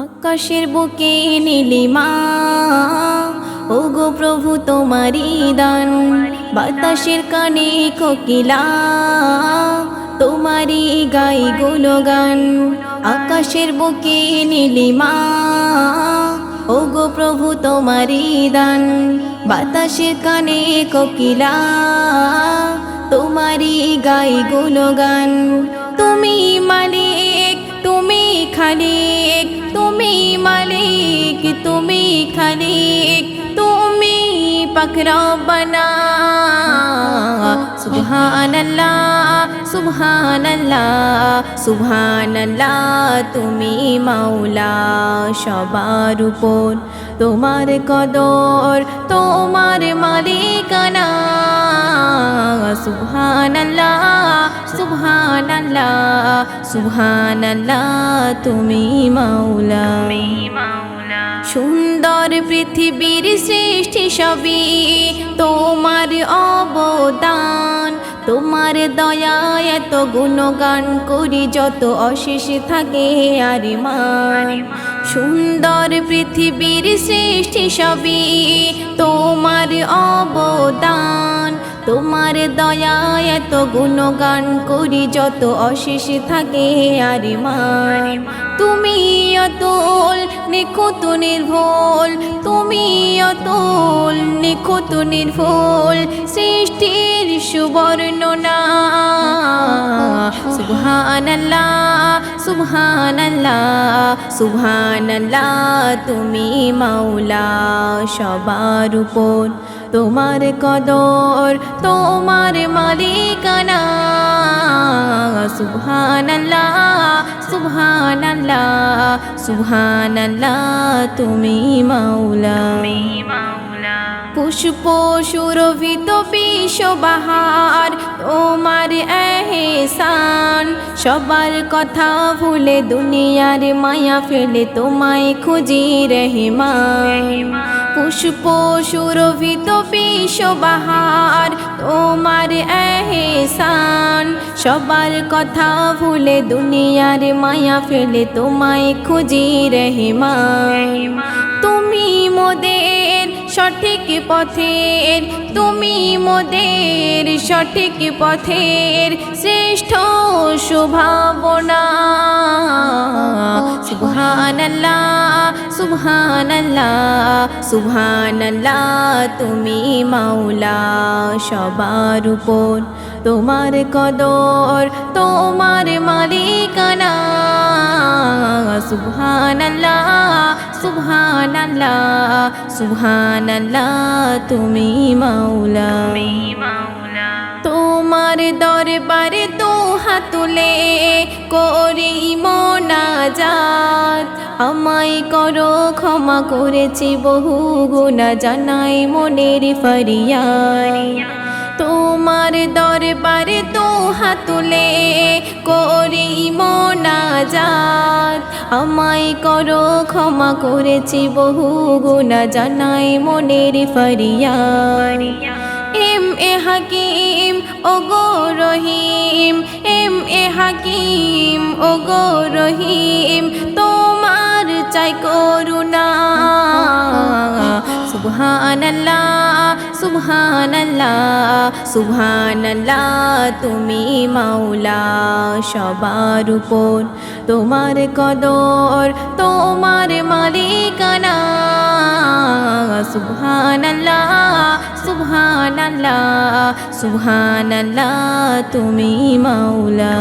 আকাশের বুকে নীলিমা ও গো প্রভু, তোমারি দান। বাতাসের কানে কোকিলা। তোমারি গাই গুণগান। আকাশের বুকে নীলিমা গো প্রভু, তোমারি দান। বাতাসের কানে কোকিলা। তোমারি গাই গুণগান। তুমি মালিক, তুমি খালিক। তুমি মালিক, তুমি খালিক, তুমি পাকরবনা সুবহানাল্লাহ সুবহানাল্লাহ সুবহানাল্লাহ, তুমি মাওলা। সবার উপর তোমার কদর, তোমার মালিকানা। সুবহানাল্লাহ তুমি মাওলা। সুন্দর পৃথিবীর সৃষ্টি সবই তোমার অবদান। তোমার দয়া এত গুণগান করি যত অশেষ থাকে আর মান। সুন্দর পৃথিবীর সৃষ্টি সবই তোমার অবদান। তোমার দয়া এত গুণগান করি, যত অশেষ থাকে আর মান। তুমি অতুল, নিখুঁত, নির্ভুল। তুমি অতুল, নিখুঁত, নির্ভুল। সৃষ্টির সুবর্ণনা সুবহানাল্লাহ সুবহানাল্লাহ সুবহানাল্লাহ, তুমি মাওলা সবার উপর। তোমার কদর, তোমার মালিকানা। সুবহানাল্লাহ সুবহানাল্লাহ সুবহানাল্লাহ, তুমি মাওলা। পুষ্প সুরভিত বিশ্ববাহার তোমার এহসান। সবার কথা ভুলে দুনিয়ার মায়া ফেলে তোমায় খুঁজি, রহিমান। পুষ্প সুরভিত বিশ্ববাহার তোমার এহসান। সবার কথা ভুলে দুনিয়ার মায়া ফেলে তোমায় খুঁজি রহিমান। তুমি মোদের সঠিক পথের, তুমি মোদের সঠিক পথের শ্রেষ্ঠ শুভাবনা সুবহানাল্লাহ সুবহানাল্লাহ সুবহানাল্লাহ, তুমি মাওলা সবার উপর। তোমার কদর, তোমার মালিকানা, সুবহানাল্লাহ সুবহানাল্লাহ সুবহানাল্লাহ, তুমি মাওলা। তোমার দরবারে তো হাতুলে করি মোনাজাত আমায় করো ক্ষমা করেছি, বহু গুণা জানাই মনের ফরিয়াদ। তোমার দরবারে তো হাতুলে করি মোনাজাত আমায় করো ক্ষমা করেছি, বহু গুণা জানাই মনের ফরিয়াদ। এম এ হাকিম ও গো রহিম। এম এ হাকিম ও গো রহিম। তোমার চাই করুণা। সুবহানাল্লাহ সুবহানাল্লাহ সুবহানাল্লাহ, তুমি মাওলা সবার উপর। তোমার কদর, তোমার মালিকানা। সুবহানাল্লাহ সুবহানাল্লাহ সুবহানাল্লাহ তুমি মাওলা।